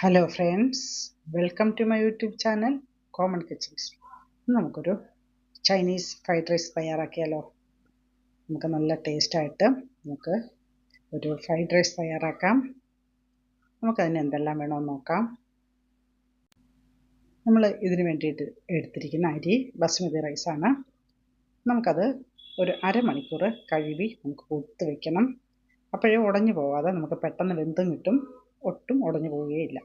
Hello friends welcome to my YouTube channel common kitchens നമുക്കൊരു Chinese fried rice തയ്യാറാക്കിയാലോ? നമുക്ക് നല്ല ടേസ്റ്റായിട്ട് നമുക്ക് ഒരു ഫ്രൈഡ് റൈസ് തയ്യാറാക്കാം. നമുക്കതിന് എന്തെല്ലാം വേണമെന്ന് നോക്കാം. നമ്മൾ ഇതിന് വേണ്ടിയിട്ട് എടുത്തിരിക്കുന്ന അരി ബസ്മതി റൈസാണ് നമുക്കത് ഒരു അരമണിക്കൂർ കഴുകി നമുക്ക് കൊടുത്ത് വയ്ക്കണം അപ്പോഴേ ഉടഞ്ഞു പോവാതെ നമുക്ക് പെട്ടെന്ന് വെന്തും കിട്ടും. ഒട്ടും ഉടഞ്ഞു പോവുകയില്ല.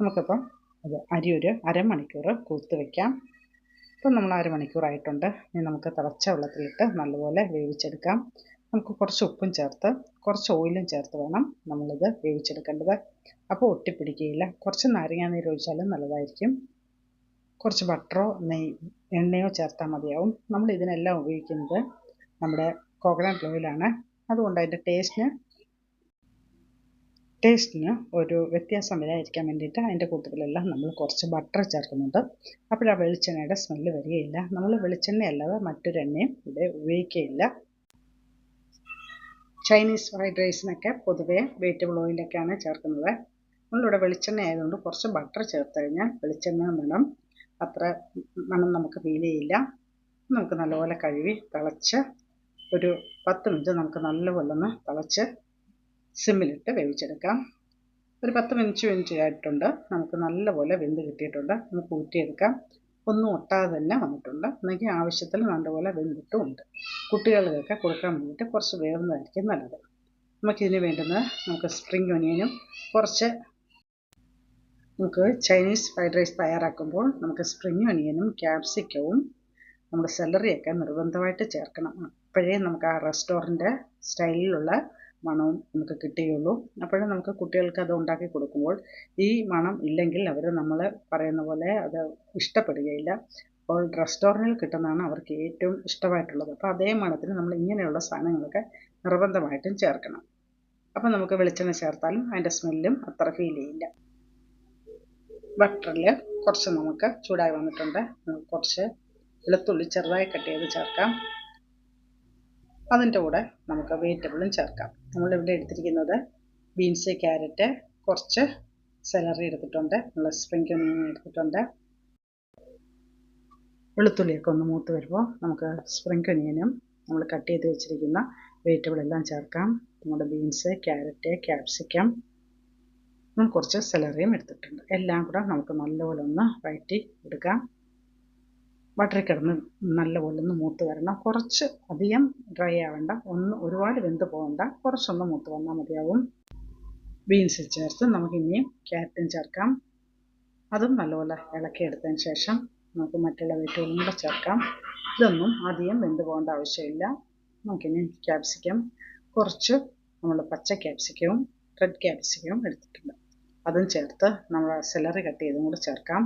നമുക്കിപ്പം അത് അരി ഒരു അരമണിക്കൂർ കൂത്ത് വയ്ക്കാം ഇപ്പം നമ്മൾ അരമണിക്കൂറായിട്ടുണ്ട്. ഇനി നമുക്ക് തിളച്ച വെള്ളത്തിലിട്ട് നല്ലപോലെ വേവിച്ചെടുക്കാം. നമുക്ക് കുറച്ച് ഉപ്പും ചേർത്ത് കുറച്ച് ഓയിലും ചേർത്ത് വേണം നമ്മളിത് വേവിച്ചെടുക്കേണ്ടത്. അപ്പോൾ ഒട്ടിപ്പിടിക്കുകയില്ല. കുറച്ച് നാരങ്ങാ നീര് ഒഴിച്ചാലും നല്ലതായിരിക്കും. കുറച്ച് ബട്ടറോ നെയ് എണ്ണയോ ചേർത്താൽ മതിയാവും. നമ്മൾ ഇതിനെല്ലാം ഉപയോഗിക്കുന്നത് നമ്മുടെ കോക്കനട്ട് ഓയിലാണ്. അതുകൊണ്ട് അതിന്റെ ടേസ്റ്റിന് ടേസ്റ്റിന് ഒരു വ്യത്യാസം വരാതിരിക്കാൻ വേണ്ടിയിട്ട് അതിന്റെ കൂട്ടത്തിലെല്ലാം നമ്മൾ കുറച്ച് ബട്ടർ ചേർക്കുന്നുണ്ട്. അപ്പോൾ ആ വെളിച്ചെണ്ണയുടെ സ്മെല്ല് വരികയില്ല. നമ്മൾ വെളിച്ചെണ്ണ അല്ലാതെ മറ്റൊരു എണ്ണയും ഇവിടെ ഉപയോഗിക്കുകയില്ല. ചൈനീസ് ഫ്രൈഡ് റൈസിനൊക്കെ പൊതുവേ വെജിറ്റബിൾ ഓയിലൊക്കെയാണ് ചേർക്കുന്നത്. നമ്മളിവിടെ വെളിച്ചെണ്ണ ആയതുകൊണ്ട് കുറച്ച് ബട്ടർ ചേർത്ത് കഴിഞ്ഞാൽ വെളിച്ചെണ്ണ മണം അത്ര മണം നമുക്ക് ഫീൽ ചെയ്യില്ല. നമുക്ക് നല്ലപോലെ കഴുകി തിളച്ച് ഒരു പത്ത് മിനിറ്റ് നമുക്ക് നല്ലപോലെ ഒന്ന് തിളച്ച് സിമ്മിലിട്ട് വേവിച്ചെടുക്കാം. ഒരു പത്ത് മിനിറ്റ് മിനിറ്റ് ആയിട്ടുണ്ട് നമുക്ക് നല്ലപോലെ വെന്ത് കിട്ടിയിട്ടുണ്ട്. നമുക്ക് ഊറ്റിയെടുക്കാം ഒന്നും ഒട്ടാതെ തന്നെ വന്നിട്ടുണ്ട്. എന്നെങ്കിൽ ആവശ്യത്തിന് നല്ലപോലെ വെന്തിട്ടും ഉണ്ട് കുട്ടികൾക്കൊക്കെ കൊടുക്കാൻ വേണ്ടിയിട്ട് കുറച്ച് വേവുന്നതായിരിക്കും നല്ലത്. നമുക്കിതിന് വേണ്ടുന്നത് നമുക്ക് സ്പ്രിംഗ് ഒനിയനും കുറച്ച് നമുക്ക് ചൈനീസ് ഫ്രൈഡ് റൈസ് തയ്യാറാക്കുമ്പോൾ നമുക്ക് സ്പ്രിംഗ് ഒനിയനും ക്യാപ്സിക്കവും നമ്മുടെ സെലറിയൊക്കെ നിർബന്ധമായിട്ട് ചേർക്കണം. അപ്പോഴേ നമുക്ക് ആ റെസ്റ്റോറന്റ് സ്റ്റൈലിലുള്ള മണവും നമുക്ക് കിട്ടുകയുള്ളൂ അപ്പോഴും നമുക്ക് കുട്ടികൾക്ക് അത് ഉണ്ടാക്കി കൊടുക്കുമ്പോൾ ഈ മണം ഇല്ലെങ്കിൽ അവർ നമ്മൾ പറയുന്ന പോലെ അത് ഇഷ്ടപ്പെടുകയില്ല. അപ്പോൾ റെസ്റ്റോറന്റിൽ കിട്ടുന്നതാണ് അവർക്ക് ഏറ്റവും ഇഷ്ടമായിട്ടുള്ളത്. അപ്പോൾ അതേ മണത്തിന് നമ്മൾ ഇങ്ങനെയുള്ള സാധനങ്ങളൊക്കെ നിർബന്ധമായിട്ടും ചേർക്കണം. അപ്പോൾ നമുക്ക് വെളിച്ചെണ്ണ ചേർത്താലും അതിന്റെ സ്മെല്ലും അത്ര ഫീൽ ചെയ്യില്ല. ബട്ടറിൽ കുറച്ച് നമുക്ക് ചൂടായി വന്നിട്ടുണ്ട്. കുറച്ച് വെളുത്തുള്ളി ചെറുതായി കട്ട് ചെയ്ത് ചേർക്കാം. അതിന്റെ കൂടെ നമുക്ക് വെജിറ്റബിളും ചേർക്കാം. നമ്മളിവിടെ എടുത്തിരിക്കുന്നത് ബീൻസ് ക്യാരറ്റ് കുറച്ച് സെലറി എടുത്തിട്ടുണ്ട്. നമ്മൾ സ്പ്രിംഗ് ഒനിയൻ എടുത്തിട്ടുണ്ട്. വെളുത്തുള്ളിയൊക്കെ ഒന്ന് മൂത്ത് വരുമ്പോൾ നമുക്ക് സ്പ്രിംഗ് ഒനിയനും നമ്മൾ കട്ട് ചെയ്ത് വെച്ചിരിക്കുന്ന വെജിറ്റബിൾ എല്ലാം ചേർക്കാം. നമ്മുടെ ബീൻസ് ക്യാരറ്റ് ക്യാപ്സിക്കം കുറച്ച് സെലറിയും എടുത്തിട്ടുണ്ട്. എല്ലാം കൂടെ നമുക്ക് നല്ലപോലെ ഒന്ന് വഴറ്റി എടുക്കാം. ബട്ടറിൽ കിടന്ന് നല്ലപോലെ ഒന്ന് മൂത്ത് വരണം. കുറച്ച് അധികം ഡ്രൈ ആവേണ്ട. ഒന്ന് ഒരുപാട് വെന്ത് പോകണ്ട കുറച്ചൊന്ന് മൂത്ത് വന്നാൽ മതിയാവും. ബീൻസ് ചേർത്ത് നമുക്ക് ഇനിയും ക്യാരറ്റും ചേർക്കാം. അതും നല്ലപോലെ ഇളക്കി ഇളക്കിയെടുത്തതിന് ശേഷം നമുക്ക് മറ്റുള്ള വെജിറ്റബിളും കൂടെ ചേർക്കാം. ഇതൊന്നും അധികം വെന്ത് പോകേണ്ട ആവശ്യമില്ല. നമുക്കിനി ക്യാപ്സിക്കം കുറച്ച് നമ്മൾ പച്ച ക്യാപ്സിക്കവും റെഡ് ക്യാപ്സിക്കവും എടുത്തിട്ടുണ്ട്. അതും ചേർത്ത് നമ്മൾ സെലറി കട്ട് ചെയ്തും കൂടെ ചേർക്കാം.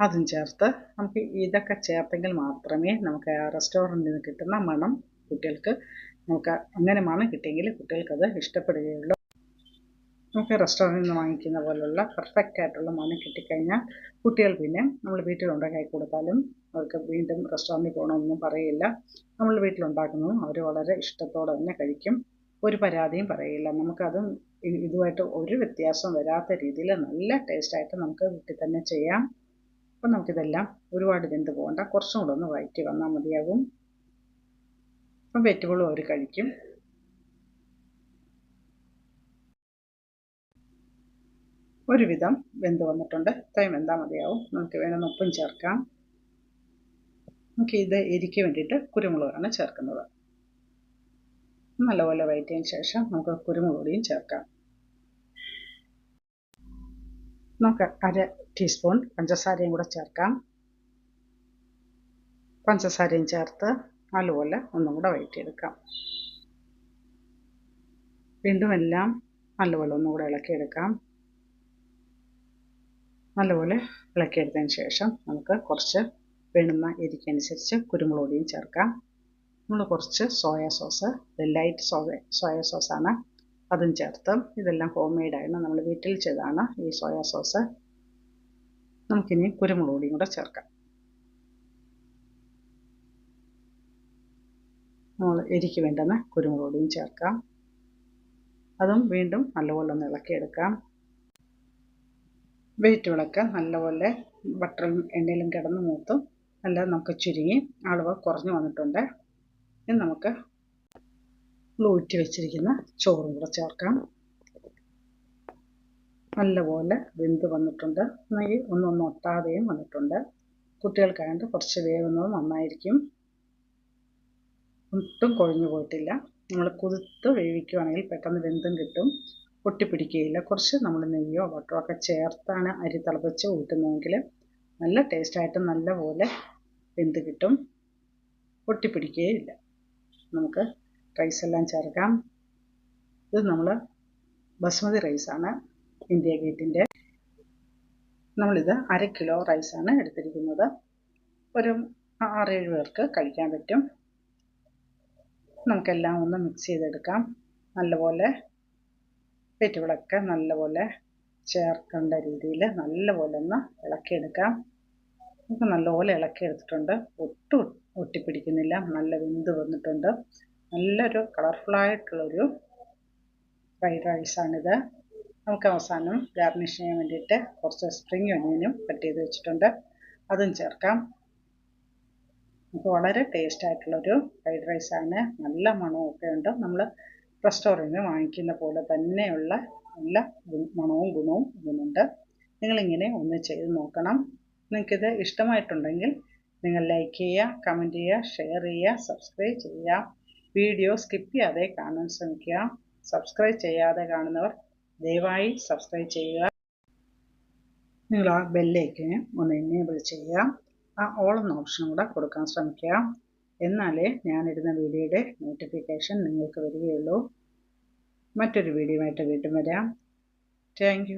അതും ചേർത്ത് നമുക്ക് ഇതൊക്കെ ചേർത്തെങ്കിൽ മാത്രമേ നമുക്ക് ആ റെസ്റ്റോറന്റിൽ നിന്ന് കിട്ടുന്ന മണം കുട്ടികൾക്ക് നമുക്ക് അങ്ങനെ മണം കിട്ടിയെങ്കിൽ കുട്ടികൾക്കത് ഇഷ്ടപ്പെടുകയുള്ളൂ. നമുക്ക് റെസ്റ്റോറന്റിൽ നിന്ന് വാങ്ങിക്കുന്ന പോലുള്ള പെർഫെക്റ്റ് ആയിട്ടുള്ള മണം കിട്ടിക്കഴിഞ്ഞാൽ കുട്ടികൾ പിന്നെ നമ്മൾ വീട്ടിലുണ്ടാക്കി കൊടുത്താലും അവർക്ക് വീണ്ടും റെസ്റ്റോറന്റിൽ പോകണമെന്നും പറയില്ല. നമ്മൾ വീട്ടിലുണ്ടാക്കുന്നതും അവർ വളരെ ഇഷ്ടത്തോടെ തന്നെ കഴിക്കും. ഒരു പരാതിയും പറയില്ല. നമുക്കതും ഇതുമായിട്ട് ഒരു വ്യത്യാസം വരാത്ത രീതിയിൽ നല്ല ടേസ്റ്റായിട്ട് നമുക്ക് വീട്ടിൽ തന്നെ ചെയ്യാം. അപ്പം നമുക്കിതെല്ലാം ഒരുപാട് വെന്ത് പോകണ്ട കുറച്ചും കൂടെ ഒന്ന് വഴറ്റി വന്നാൽ മതിയാകും അപ്പം വെജിറ്റബിളും അവർ കഴിക്കും. ഒരുവിധം വെന്ത് വന്നിട്ടുണ്ട്. ഇത്രയും വെന്താൽ മതിയാവും. നമുക്ക് വേണമെന്ന് ഉപ്പും ചേർക്കാം. നമുക്ക് ഇത് എരിക്ക് വേണ്ടിയിട്ട് കുരുമുളകാണ് ചേർക്കുന്നത്. നല്ലപോലെ വഴറ്റിയതിന് ശേഷം നമുക്ക് കുരുമുളക് പൊടിയും ചേർക്കാം. നമുക്ക് അര ടീസ്പൂൺ പഞ്ചസാരയും കൂടെ ചേർക്കാം. പഞ്ചസാരയും ചേർത്ത് നല്ലപോലെ ഒന്നും കൂടെ വഴറ്റിയെടുക്കാം. വീണ്ടും എല്ലാം നല്ലപോലെ ഒന്നും കൂടെ ഇളക്കിയെടുക്കാം. നല്ലപോലെ ഇളക്കിയെടുത്തതിന് ശേഷം നമുക്ക് കുറച്ച് വേണുന്ന എരിക്കനുസരിച്ച് കുരുമുളക് പൊടിയും ചേർക്കാം. നമ്മൾ കുറച്ച് soya sauce light soya soya സോസാണ് അതും ചേർത്ത് ഇതെല്ലാം ഹോം മെയ്ഡാണ് നമ്മൾ വീട്ടിൽ ചെയ്താണ് ഈ സോയാ സോസ് നമുക്കിനി കുരുമുളക് പൊടിയും കൂടെ ചേർക്കാം. നമ്മൾ എരിക്ക് വേണ്ടുന്ന കുരുമുളക് പൊടിയും ചേർക്കാം. അതും വീണ്ടും നല്ലപോലെ ഒന്ന് ഇളക്കിയെടുക്കാം. വെജിറ്റബിളൊക്കെ നല്ലപോലെ ബട്ടറും എണ്ണയിലും കിടന്ന് മൂത്തും നല്ല നമുക്ക് ചുരുങ്ങി അളവ് കുറഞ്ഞു വന്നിട്ടുണ്ട്. ഇനി നമുക്ക് ഊറ്റി വെച്ചിരിക്കുന്ന ചോറും കൂടെ ചേർക്കാം. നല്ലപോലെ വെന്ത് വന്നിട്ടുണ്ട്. നെയ്യ് ഒന്നൊന്നും ഒട്ടാതെയും വന്നിട്ടുണ്ട്. കുട്ടികൾക്കായത് കുറച്ച് വേവുന്നത് നന്നായിരിക്കും. ഒട്ടും കൊഴിഞ്ഞു പോയിട്ടില്ല. നമ്മൾ കുതിർത്ത് വേവിക്കുകയാണെങ്കിൽ പെട്ടെന്ന് വെന്തും കിട്ടും. ഒട്ടിപ്പിടിക്കുകയില്ല കുറച്ച് നമ്മൾ നെയ്യോ ബട്ടറോ ഒക്കെ ചേർത്താണ് അരി തിളപ്പിച്ച് ഊറ്റുന്നതെങ്കിൽ നല്ല ടേസ്റ്റായിട്ട് നല്ലപോലെ വെന്ത് കിട്ടും. ഒട്ടിപ്പിടിക്കുകയില്ല നമുക്ക് റൈസെല്ലാം ചേർക്കാം. ഇത് നമ്മൾ ബസ്മതി റൈസാണ് ഇന്ത്യ ഗേറ്റിന്റെ നമ്മളിത് അര കിലോ റൈസാണ് എടുത്തിരിക്കുന്നത്. ഒരു ആറേഴ് പേർക്ക് കഴിക്കാൻ പറ്റും. നമുക്കെല്ലാം ഒന്ന് മിക്സ് ചെയ്തെടുക്കാം. നല്ലപോലെ വെജിറ്റബിളൊക്കെ നല്ലപോലെ ചേർക്കേണ്ട രീതിയിൽ നല്ലപോലെ ഒന്ന് ഇളക്കിയെടുക്കാം. നമുക്ക് നല്ലപോലെ ഇളക്കിയെടുത്തിട്ടുണ്ട്. ഒട്ടും ഒട്ടിപ്പിടിക്കുന്നില്ല. നല്ല വെന്ത് വന്നിട്ടുണ്ട്. നല്ലൊരു കളർഫുള്ളായിട്ടുള്ളൊരു ഫ്രൈഡ് റൈസാണിത് നമുക്ക് അവസാനം ഗാർണിഷ് ചെയ്യാൻ വേണ്ടിയിട്ട് കുറച്ച് സ്പ്രിങ് ഒനിയനും കട്ട് ചെയ്ത് വെച്ചിട്ടുണ്ട്. അതും ചേർക്കാം. നമുക്ക് വളരെ ടേസ്റ്റ് ആയിട്ടുള്ളൊരു ഫ്രൈഡ് റൈസാണ് നല്ല മണമൊക്കെ ഉണ്ട്. നമ്മൾ റെസ്റ്റോറന്റിൽ വാങ്ങിക്കുന്ന പോലെ തന്നെയുള്ള നല്ല മണവും ഗുണവും ഇതിനുണ്ട്. നിങ്ങളിങ്ങനെ ഒന്ന് ചെയ്ത് നോക്കണം. നിങ്ങൾക്കിത് ഇഷ്ടമായിട്ടുണ്ടെങ്കിൽ നിങ്ങൾ ലൈക്ക് ചെയ്യുക കമന്റ് ചെയ്യുക ഷെയർ ചെയ്യുക സബ്സ്ക്രൈബ് ചെയ്യുക. വീഡിയോ സ്കിപ്പ് ചെയ്യാതെ കാണാൻ ശ്രമിക്കുക. സബ്സ്ക്രൈബ് ചെയ്യാതെ കാണുന്നവർ ദയവായി സബ്സ്ക്രൈബ് ചെയ്യുക. നിങ്ങൾ ആ ബെല്ലേക്ക് ഒന്ന് എനേബിൾ ചെയ്യുക. ആ ഓൾ എന്ന ഓപ്ഷൻ കൂടെ കൊടുക്കാൻ ശ്രമിക്കുക. എന്നാലേ ഞാനിടുന്ന വീഡിയോയുടെ നോട്ടിഫിക്കേഷൻ നിങ്ങൾക്ക് വരികയുള്ളൂ. മറ്റൊരു വീഡിയോ ആയിട്ട് വീണ്ടും വരാം. താങ്ക്